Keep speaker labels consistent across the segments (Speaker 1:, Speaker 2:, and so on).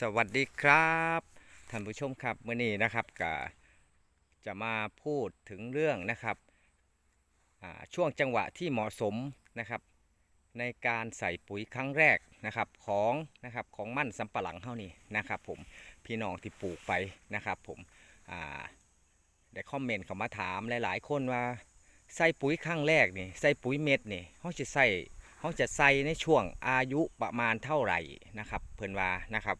Speaker 1: สวัสดีครับท่านผู้ชมครับเมื่อนี้นะครับก็จะมาพูดถึงเรื่องนะครับช่วงจังหวะที่เหมาะสมนะครับ ในการใส่ปุ๋ยครั้งแรกนะครับของนะครับของมั่นสำปะหลังเท่านี้นะครับ ผมพี่น้องที่ปลูกไปนะครับ ผมได้คอมเมนต์เข้ามาถามหลาย ๆ คนว่าใส่ปุ๋ยครั้งแรกนี่ใส่ปุ๋ยเม็ดนี่เขาจะใส่เขาจะใส่ในช่วงอายุประมาณเท่าไหร่นะครับ เพิ่อนว่านะครับ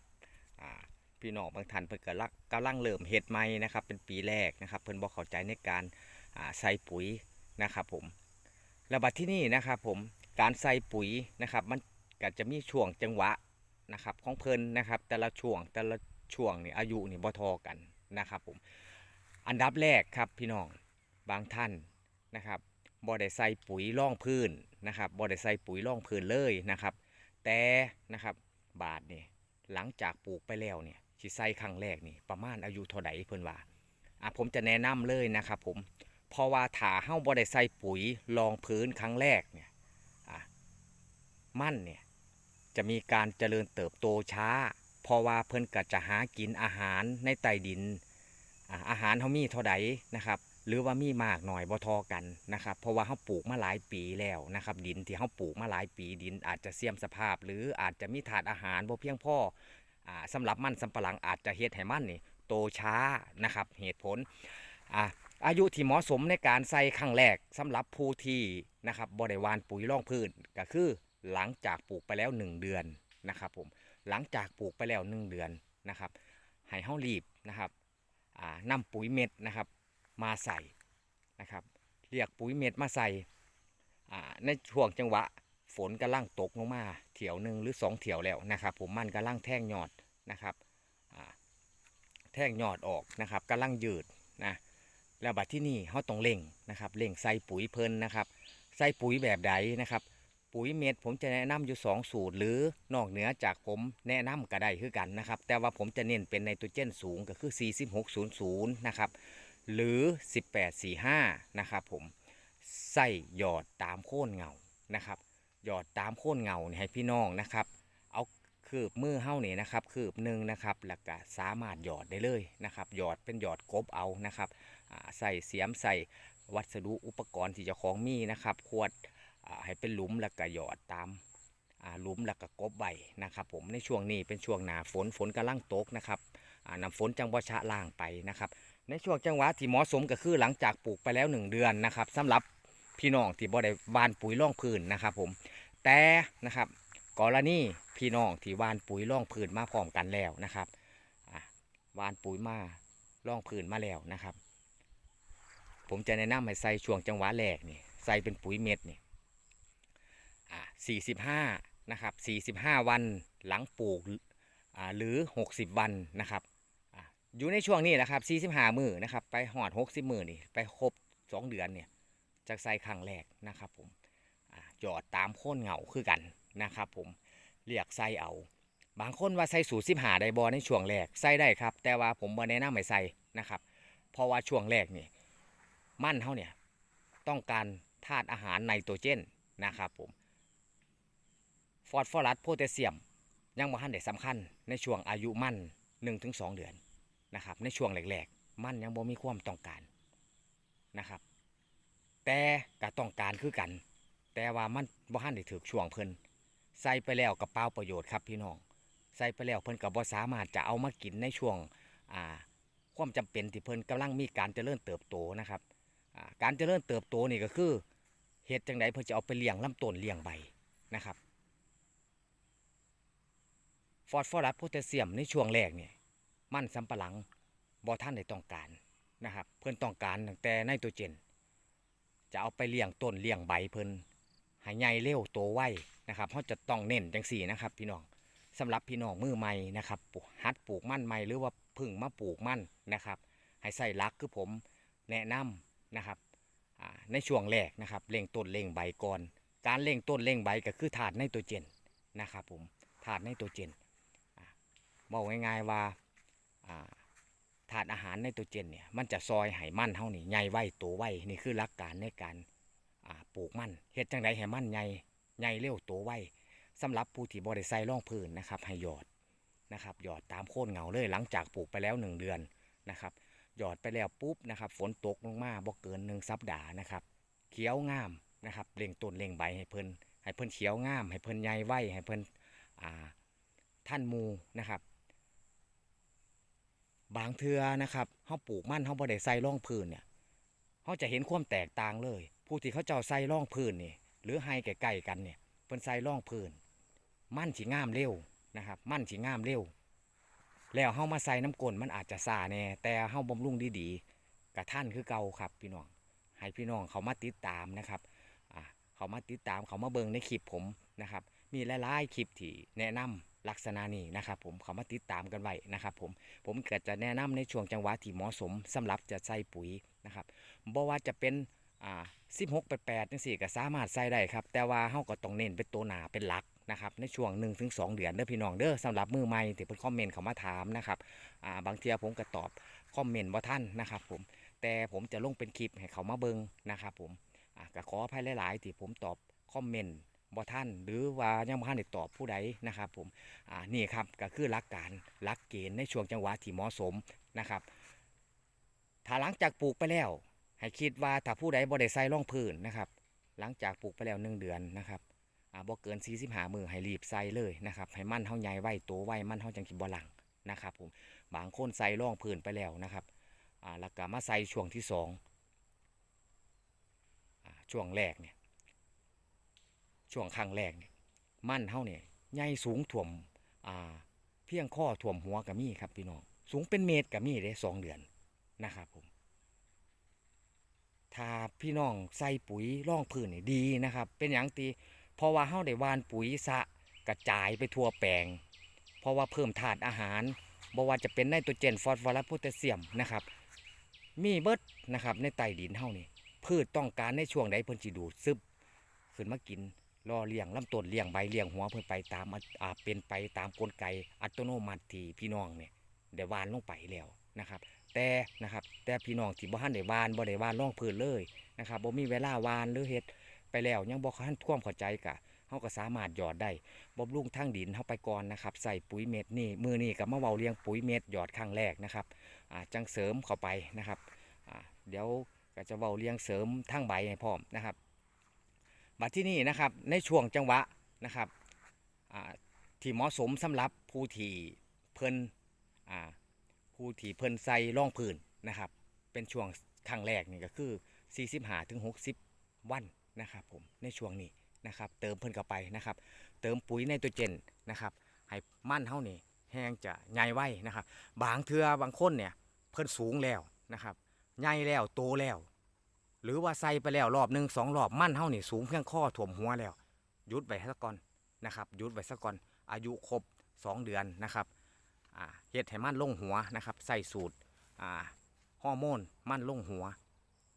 Speaker 1: พี่น้องบางท่านเพิ่นกำลังกำลังเริ่มเฮ็ดใหม่นะครับ เป็นปีแรกนะครับ เพิ่นบ่เข้าใจในการใส่ปุ๋ยนะครับผมแล้วบัดที่นี่นะครับผมการใส่ปุ๋ยนะครับ มันก็จะมีช่วงจังหวะนะครับของเพิ่นนะครับ แต่ละช่วงแต่ละช่วงนี่อายุนี่บ่ทอกันนะครับผมอันดับแรกครับพี่น้องบางท่านนะครับบ่ได้ใส่ปุ๋ยร่องพื้นนะครับบ่ได้ใส่ปุ๋ยร่องพื้นเลยนะครับ แต่นะครับบาทนี่หลังจากปลูกไปแล้วเนี่ย สิใส่ครั้งแรกนี่ประมาณอายุเท่าใดเพิ่นว่าอะผมจะแนะนำเลยนะครับผมเพราะว่าถ้าเฮาบ่ได้ใส่ปุ๋ยรองพื้นครั้งแรกเนี่ยอะมั่นเนี่ยจะมีการเจริญเติบโตช้า เพราะว่าเพิ่นก็จะหากินอาหารในใต้ดินอะอาหารเฮามีเท่าใดนะครับ หรือว่ามีมากหน่อยบ่ทอกันนะครับ เพราะว่าเขาปลูกมาหลายปีแล้วนะครับ ดินที่เขาปลูกมาหลายปีดินอาจจะเสื่อมสภาพ หรืออาจจะมีถาดอาหารบ่เพียงพอ่าสำหรับมันสำปะหลังอาจจะเฮ็ดให้มันนี่โตช้านะครับเหตุผลอ่าอายุที่เหมาะสมในการใส่ครั้งแรกสำหรับผู้ที่นะครับบ่ได้หวานปุ๋ยร่องพื้นก็คือหลังจากปลูกไปแล้ว 1 เดือนนะครับผมหลังจากปลูกไปแล้ว 1 เดือนนะครับให้เฮารีบนะครับอ่านำปุ๋ยเม็ดนะครับมาใส่นะครับเรียกปุ๋ยเม็ดมาใส่อ่าในช่วงจังหวะ ฝนกำลังตกลงมาเถียวหนึ่งหรือสองเถียวแล้วนะครับ ผมมันกำลังแท่งยอดนะครับแท่งยอดออกนะครับกำลังยืดนะแล้วบัดที่นี่เขาต้องเล่งนะครับเล่งใส่ปุ๋ยเพลินนะครับใส่ปุ๋ยแบบใดนะครับ ปุ๋ยเม็ดผมจะแนะนำอยู่ 2 สูตร หรือนอกเหนือจากผมแนะนำก็ได้คือกันนะครับ แต่ว่าผมจะเน้นเป็นไนโตรเจนสูงก็คือ 4600 นะครับ หรือ 1845 นะครับผมใส่หยอดตามโค่นเงานะครับ หยอดตามโค่นเงานี่ให้พี่น้องนะครับ เอาคืบมือเฮ้านี่นะครับคืบหนึ่งนะครับแล้วก็สามารถหยอดได้เลยนะครับ หยอดเป็นหยอดกบเอานะครับใส่เสียมใส่วัสดุอุปกรณ์ที่เจ้าของมีนะครับขวดให้เป็นหลุมแล้วก็หยอดตามหลุมแล้วก็กบใบนะครับผมในช่วงนี้เป็นช่วงหนาฝนฝนกำลังตกนะครับอ่าน้ำฝนจังบ่ชะล่างไปนะครับ ในช่วงจังหวะที่เหมาะสมก็คือหลังจากปลูกไปแล้ว 1 เดือนนะครับสำหรับพี่น้องที่บ่ได้หวานปุ๋ยร่องพื้นนะครับผม แต่นะครับกรณีพี่น้องที่วานปุ๋ยร่องพื้นมาพร้อมกันแล้วนะครับวานปุ๋ยมาร่องพื้นมาแล้วนะครับ ผมจะแนะนำให้ใส่ช่วงจังหวะแรกนี่ใส่เป็นปุ๋ยเม็ดนี่อะ45นะครับ45วันหลังปลูกอ่าหรือ60วันนะครับอยู่ในช่วงนี้นะครับ45มือนะครับ ไปหอด60มือนี่ไปครบ2เดือนเนี่ยจากใส่ครั้งแรกนะครับผม อ่าหยอดตามโค่นเหงาคือกันนะครับ ผมเรียกใส่เอา บางคนว่าใส่สูตร15ได้บอในช่วงแรกใส่ได้ครับ แต่ว่าผมบ่แนะนำให้ใส่นะครับ เพราะว่าช่วงแรกนี่มั่นเขาเนี่ยต้องการธาตุอาหารไนโตรเจนนะครับผมฟอสฟอรัสโพแทสเซียม ยังบ่ทันได้สำคัญในช่วงอายุมั่น 1-2 เดือนนะครับในช่วงแรกๆ มันยังบ่มีความต้องการนะครับ แต่ก็ต้องการคือกัน แต่ว่ามันบ่ทันได้ถึกช่วงเพิ่นใส่ไปแล้วกับเปล่าประโยชน์ครับพี่น้องใส่ไปแล้วเพิ่นก็บ่สามารถจะเอามากินในช่วงอ่าความจำเป็นที่เพิ่นกำลังมีการเจริญเติบโตนะครับอ่าการเจริญเติบโตนี่ก็คือเฮ็ดจังไดเพิ่นจะเอาไปเลี้ยงลำต้นเลี้ยงใบนะครับฟอสฟอรัสโพแทสเซียมในช่วงแรกเนี่ยมันสำปะหลังบอท่านได้ต้องการนะครับเพื่อนต้องการตั้งแต่ไนโตรเจน จะเอาไปเลี้ยงต้นเลี้ยงใบเพิ่น ให้ใหญ่เร็วโตไวนะครับเขาจะต้องเน้นจังสี่นะครับ พี่น้องสำหรับพี่น้องมือใหม่นะครับปลูกหัดปลูกมั่นใหม่หรือว่าพึ่งมาปลูกมั่นนะครับให้ใส่ลักคือผมแนะนำนะครับในช่วงแรกนะครับเร่งต้นเร่งใบก่อน การเร่งต้นเร่งใบก็คือถาดไนโตรเจนนะครับผมถาดไนโตรเจนบอกง่ายๆว่าถาดอาหารไนโตรเจนเนี่ยมันจะซอยไห้มันเท่านี่ใหญ่ไวโตไวนี่คือหลักการในการ ปลูกมันเฮ็ดจังไดให้มันใหญ่ใหญ่เร็วโตไวสำหรับผู้ที่บ่ได้ใส่ร่องพื้นนะครับให้หยอดนะครับหยอดตามโคนเหงาเลยหลังจากปลูกไปแล้ว 1 เดือนนะครับหยอดไปแล้วปุ๊บนะครับฝนตกลงมาบ่เกินหนึ่งสัปดาห์นะครับเขียวงามนะครับเล่งต้นเล่งใบให้เพิ่นให้เพิ่นเขียวงาม ให้เพิ่นใหญ่ไว้ให้เพิ่นท่านมูนะครับ บางเทือนะครับเฮาปลูกมันเฮาบ่ได้ใส่ร่องพื้นเนี่ย เฮาจะเห็นความแตกต่างเลย ผู้ที่เขาเจ้าใส่ร่องพื้นนี่หรือให้ใกล้ๆกันเนี่ยเพิ่นใส่ร่องพื้น มั่นสิงามเร็วนะครับ มั่นสิงามเร็ว แล้วเฮามาใส่น้ำกลนมันอาจจะซาแน่แต่เฮาบำรุงดีๆกับท่านคือเก่าครับ พี่น้องให้พี่น้องเขามาติดตามนะครับอ่าเขามาติดตามเขามาเบิงในคลิปผมนะครับ มีหลายๆคลิปที่แนะนำลักษณะนี้นะครับ ผมเขามาติดตามกันไว้นะครับ ผมผมเก็จะแนะนำในช่วงจังหวะที่เหมาะสมสำหรับจะใส่ปุ๋ย นะครับบ่ว่าจะเป็นอ่า16 88จังซี่ก็สามารถใส่ได้ครับ แต่ว่าเฮาก็ต้องเน้นเป็นตัวหนาเป็นหลักนะครับในช่วง1-2เดือนเด้อพี่น้องเด้อสำหรับมือใหม่ที่เพิ่นคอมเมนต์เขามาถามนะครับอ่าบางเทีผมก็ตอบคอมเมนต์บ่ทันนะครับผมแต่ผมจะลงเป็นคลิปให้เขามาเบิ่งนะครับผมอ่าก็ขออภัยหลาย ๆ ที่ผมตอบคอมเมนต์บ่ท่านหรือว่ายังบ่ทันได้ตอบผู้ใดนะครับผมอ่านี่ครับก็คือหลักการหลักเกณฑ์ในช่วงจังหวะที่เหมาะสมนะครับ ถ้าหลังจากปลูกไปแล้ว ให้คิดว่าถ้าผู้ใดบ่ได้ใส่ร่องพื้นนะครับ หลังจากปลูกไปแล้วหนึ่งเดือนนะครับอ่าบ่เกิน45มือให้รีบใส่เลยนะครับ ให้มันเฮาใหญ่ไว้โตไว้มันเฮาจังสิบ่หลังนะครับผมบางคนใส่ร่องพื้นไปแล้วนะครับอ่าแล้วก็มาใส่ช่วงที่สองอ่าช่วงแรกเนี่ยช่วงครั้งแรกเนี่ยมันเฮาเนี่ยใหญ่สูงถ่วมอ่าเพียงข้อถ่วมหัวก็มีครับพี่น้องสูงเป็นเมตรก็มีเด้สองเดือน นะครับผมถ้าพี่น้องใส่ปุ๋ยร่องพื้นนี่ดีนะครับ เป็นอย่างตีเพราะว่าเฮาได้วานปุ๋ยสะกระจายไปทั่วแปลง เพราะว่าเพิ่มธาตุอาหารบ่ว่าจะเป็นไนโตรเจนฟอสฟอรัสโพแทสเซียมนะครับ มีเบิดนะครับในใต้ดินเฮานี่พืชต้องการในช่วงใดเพิ่นสิดูดซึบขึ้นมากินรอเลี้ยงลำต้นเลี้ยงใบเลี้ยงหัวเพิ่นไปตามอ่าเป็นไปตามกลไกอัตโนมัติที่พี่น้องเนี่ยได้วานลงไปแล้วนะครับ แต่นะครับ แต่พี่น้องที่บ่ทันได้วานบ่ได้วานร่องพื้นเลยนะครับบ่มีเวลาวานหรือเฮ็ดไปแล้วยังบ่ทันท่วมเข้าใจกะเฮาก็สามารถหยอดได้บำรุงทางดินเฮาไปก่อนนะครับ ใส่ปุ๋ยเม็ดนี่มือนี่ก็มาเว้าเลี้ยงปุ๋ยเม็ดหยอดครั้งแรกนะครับอ่าจังเสริมเข้าไปนะครับอ่าเดี๋ยวก็จะเว้าเลี้ยงเสริมทางใบให้พร้อมนะครับบัดที่นี่นะครับในช่วงจังหวะนะครับอ่าที่เหมาะสมสำหรับผู้ที่เพิ่นอ่า ผู้ที่เพิ่นใส่ร่องพื้นนะครับ เป็นช่วงครั้งแรกนี่ก็คือ 45ถึง60 วันนะครับผมในช่วงนี้นะครับ เติมเพิ่นเข้าไปนะครับ เติมปุ๋ยไนโตรเจนนะครับให้มั่นเฮานี่แห้งจะใหญ่ไว้นะครับ บางเทือบางคนเนี่ยเพิ่นสูงแล้วนะครับใหญ่แล้วโตแล้ว หรือว่าใส่ไปแล้วรอบหนึ่งสองรอบมั่นเฮานี่สูงเพียงข้อถ่วมหัวแล้วหยุดไว้ซะก่อนนะครับหยุดไว้ซะก่อนอายุครบสองเดือนนะครับ เฮ็ดให้มันลงหัวนะครับใส่สูตรอ่าฮอร์โมนมันลงหัว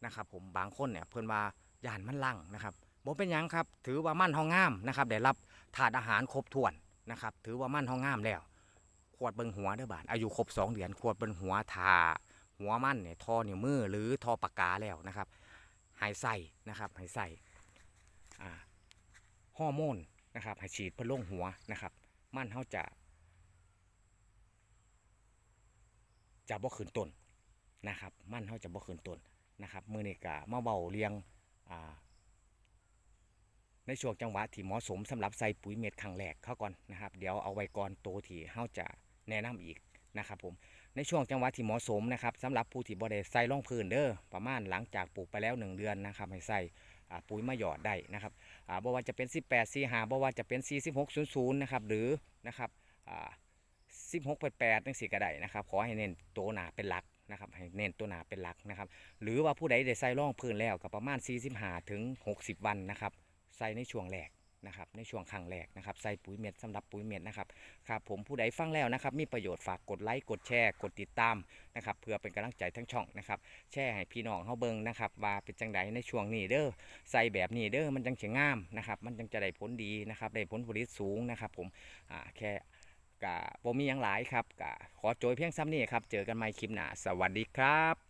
Speaker 1: นะครับผมบางคนเนี่ยเพิ่นว่าย่านมันลังนะครับบ่เป็นยังครับถือว่ามันห้องงามนะครับได้รับถาดอาหารครบถ้วนนะครับถือว่ามันห้องงามแล้วขวดเบิ่งหัวเด้อบาดอายุครบ2เดือนขวดเบิ่งหัวทาหัวมันเนี่ยทอนิ้วมือหรือทอปากกาแล้วนะครับให้ใส่นะครับให้ใส่อ่าฮอร์โมนนะครับให้ฉีดเพื่อลงหัวนะครับมันเฮาจะ จะบ่ขึ้นต้นนะครับ มันเขาจะบ่ขึ้นต้นนะครับมือนี้กะมาเบาเรียงในช่วงจังหวะที่เหมาะสมสำหรับใส่ปุ๋ยเม็ดครั้งแรกเข้าก่อนนะครับ เดี๋ยวเอาไว้ก่อนโตที่เขาจะแนะนำอีกนะครับผมในช่วงจังหวะที่เหมาะสมนะครับสำหรับผู้ที่บ่ได้ใส่ร่องพื้นเด้อประมาณหลังจากปลูกไปแล้ว 1 เดือนนะครับให้ใส่ปุ๋ยมาหยอดได้นะครับอ่าบ่ว่าจะเป็น 18 4 5บ่ว่าจะเป็น 46 00 นะครับหรือนะครับ 16 88จังสี่ก็ได้นะครับขอให้เน้นตัวหนาเป็นหลักนะครับให้เน้นตัวหนาเป็นหลักนะครับหรือว่าผู้ใดได้ใส่ร่องพื้นแล้วก็ประมาณ 45ถึง60 วันนะครับใส่ในช่วงแรกนะครับในช่วงครั้งแรกนะครับใส่ปุ๋ยเม็ดสำหรับปุ๋ยเม็ดนะครับครับผมผู้ใดฟังแล้วนะครับมีประโยชน์ฝากกดไลค์กดแชร์กดติดตามนะครับเพื่อเป็นกำลังใจทั้งช่องนะครับแชร์ให้พี่น้องเฮาเบิ่งนะครับว่าเป็นจังไดในช่วงนี้เด้อใส่แบบนี้เด้อมันจังจะงามนะครับมันจังจะได้ผลดีนะครับได้ผลผลิตสูงนะครับผมอ่าแค่ กะบ่มีอย่างหลายครับกะขอโจยเพียงซ้ำนี่ครับ เจอกันใหม่คลิปหน้า สวัสดีครับ